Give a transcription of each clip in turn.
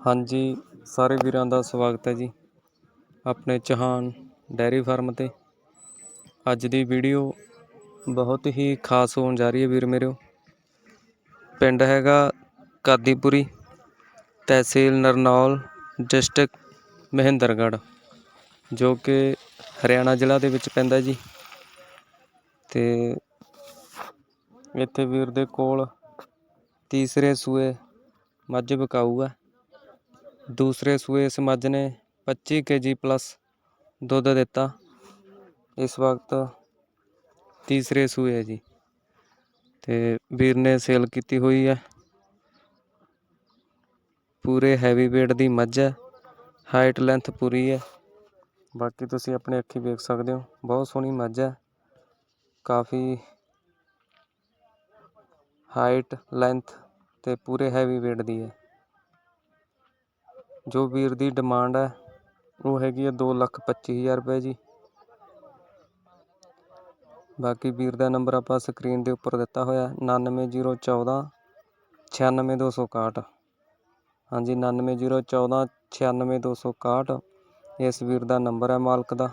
ਹਾਂਜੀ, ਸਾਰੇ ਵੀਰਾਂ ਦਾ ਸਵਾਗਤ ਹੈ ਜੀ ਆਪਣੇ ਚਹਾਨ ਡੈਰੀ ਫਾਰਮ ਤੇ। ਅੱਜ ਦੀ ਵੀਡੀਓ ਬਹੁਤ ਹੀ ਖਾਸ ਹੋਣ ਜਾ ਰਹੀ ਹੈ ਵੀਰ ਮੇਰਿਓ ਪਿੰਡ ਹੈਗਾ ਕਾਦੀਪੁਰੀ ਤਹਿਸੀਲ ਨਰਨੌਲ, ਡਿਸਟ੍ਰਿਕਟ ਮਹਿੰਦਰਗੜ੍ਹ, ਜੋ ਕਿ ਹਰਿਆਣਾ ਜ਼ਿਲ੍ਹਾ ਦੇ ਵਿੱਚ ਪੈਂਦਾ ਜੀ। ਤੇ ਇੱਥੇ ਵੀਰ ਦੇ ਕੋਲ ਤੀਸਰੇ ਸੂਏ ਮੱਝ ਬਕਾਊ ਵਿਕਾਊ ਹੈ ਦੂਸਰੇ ਸੂਏ ਇਸ ਮੱਝ ਨੇ 25 ਕੇਜੀ ਪਲੱਸ ਦੁੱਧ ਦਿੱਤਾ। ਇਸ ਵਕਤ ਤੀਸਰੇ ਸੂਏ ਹੈ ਜੀ। ਤੇ ਵੀਰ ਨੇ ਸੇਲ ਕੀਤੀ ਹੋਈ ਹੈ। ਪੂਰੇ ਹੈਵੀ weight ਦੀ ਮੱਝ ਹੈ। ਹਾਈਟ ਲੈਂਥ ਪੂਰੀ ਹੈ। ਬਾਕੀ ਤੁਸੀਂ ਆਪਣੇ ਅੱਖੀ ਵੇਖ ਸਕਦੇ ਹੋ। ਬਹੁਤ ਸੋਹਣੀ ਮੱਝ ਹੈ। ਕਾਫੀ ਹਾਈਟ ਲੈਂਥ ਤੇ ਪੂਰੇ ਹੈਵੀ weight ਦੀ ਹੈ। ਜੋ ਵੀਰ ਦੀ ਡਿਮਾਂਡ ਹੈ, ਉਹ ਹੈਗੀ ਹੈ 225000 ਰੁਪਏ ਜੀ। ਬਾਕੀ ਵੀਰ ਦਾ ਨੰਬਰ ਆਪਾਂ ਸਕਰੀਨ ਦੇ ਉੱਪਰ ਦਿੱਤਾ ਹੋਇਆ 99014 96261 ਹਾਂਜੀ 99014 96261 ਇਸ ਵੀਰ ਦਾ ਨੰਬਰ ਹੈ ਮਾਲਕ ਦਾ।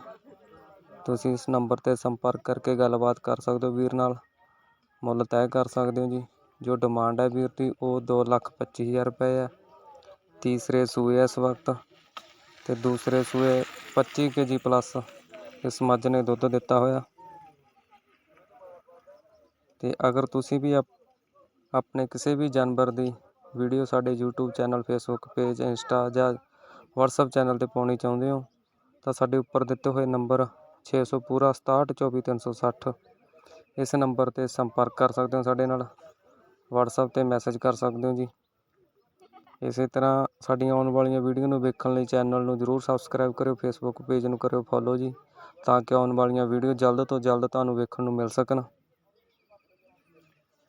ਤੁਸੀਂ ਇਸ ਨੰਬਰ ਤੇ ਸੰਪਰਕ ਕਰਕੇ ਗੱਲਬਾਤ ਕਰ ਸਕਦੇ ਹੋ ਵੀਰ ਨਾਲ। ਮੁੱਲ ਤੈਅ ਕਰ ਸਕਦੇ ਹੋ ਜੀ। ਜੋ ਡਿਮਾਂਡ ਹੈ ਵੀਰ ਦੀ, ਉਹ 225000 ਰੁਪਏ ਹੈ। ਤੀਸਰੇ ਸੂਏ ਇਸ ਵਕਤ ਅਤੇ ਦੂਸਰੇ ਸੂਏ ਪੱਚੀ ਕੇ ਜੀ ਪਲੱਸ ਇਸ ਮੱਝ ਨੇ ਦੁੱਧ ਦਿੱਤਾ ਹੋਇਆ ਅਤੇ ਅਗਰ ਤੁਸੀਂ ਵੀ ਆਪਣੇ ਕਿਸੇ ਵੀ ਜਾਨਵਰ ਦੀ ਵੀਡੀਓ ਸਾਡੇ YouTube channel Facebook page insta ਜਾਂ WhatsApp ਚੈਨਲ ਤੇ ਪਾਉਣੀ ਚਾਹੁੰਦੇ ਹੋ ਤਾਂ ਸਾਡੇ ਉੱਪਰ ਦਿੱਤੇ ਹੋਏ ਨੰਬਰ 600 ਪੂਰਾ 6724 ਇਸ ਨੰਬਰ ਤੇ ਸੰਪਰਕ ਕਰ ਸਕਦੇ ਹੋ ਸਾਡੇ ਨਾਲ WhatsApp ਤੇ ਮੈਸੇਜ ਕਰ ਸਕਦੇ ਹੋ ਜੀ ਇਸੇ ਤਰ੍ਹਾਂ ਸਾਡੀਆਂ ਆਉਣ ਵਾਲੀਆਂ ਵੀਡੀਓ ਨੂੰ ਵੇਖਣ ਲਈ ਚੈਨਲ ਨੂੰ ਜਰੂਰ ਸਬਸਕ੍ਰਾਈਬ ਕਰਿਓ ਫੇਸਬੁੱਕ ਪੇਜ ਨੂੰ ਕਰਿਓ ਫੋਲੋ ਜੀ, ਤਾਂ ਕਿ ਆਉਣ ਵਾਲੀਆਂ ਵੀਡੀਓ ਜਲਦ ਤੋਂ ਜਲਦ ਤੁਹਾਨੂੰ ਵੇਖਣ ਨੂੰ ਮਿਲ ਸਕਣ।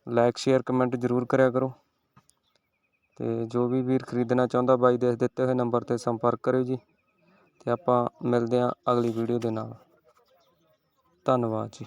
ਲਾਈਕ ਸ਼ੇਅਰ ਕਮੈਂਟ ਜਰੂਰ ਕਰਿਆ ਕਰੋ। ਤੇ ਜੋ ਵੀ ਵੀਰ ਖਰੀਦਣਾ ਚਾਹੁੰਦਾ ਬਾਈ ਦੇ ਦਿੱਤੇ ਹੋਏ ਨੰਬਰ ਤੇ ਸੰਪਰਕ ਕਰਿਓ ਜੀ। ਤੇ ਆਪਾਂ ਮਿਲਦੇ ਹਾਂ ਅਗਲੀ ਵੀਡੀਓ ਦੇ ਨਾਲ। ਧੰਨਵਾਦ ਜੀ।